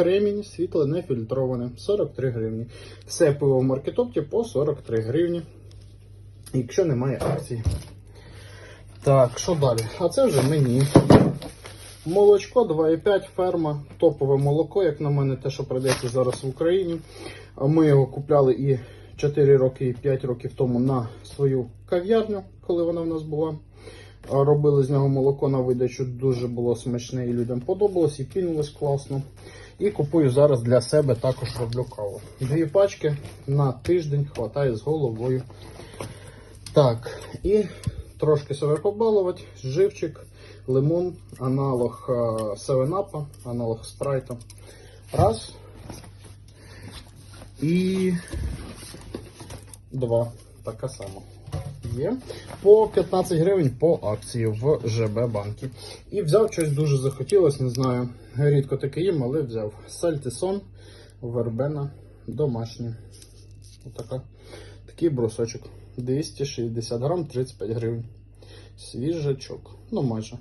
кремінь, світле не фільтроване, 43 гривні. Все пиво в маркетопті по 43 гривні. Якщо немає акції. Так, що далі? А це вже мені. Молочко 2,5 ферма, топове молоко, як на мене, те, що продається зараз в Україні. Ми його купляли і 4 роки, і 5 років тому на свою кав'ярню, коли вона в нас була. Робили з нього молоко на видачу, дуже було смачне і людям подобалось, і пінилось класно. І купую зараз для себе також роблю каву. Дві пачки на тиждень хватає з головою. Так, і трошки себе побалувати. Живчик, лимон, аналог 7-апа, аналог спрайта. Раз. І два. Така сама. Є. По 15 гривень по акції в ЖБ банкі. І взяв щось дуже захотілося, не знаю. Рідко таке їм, але взяв. Сальтисон, вербена, домашнє. Отака. Такий брусочок. 260 грам, 35 гривень. Свіжачок. Ну майже.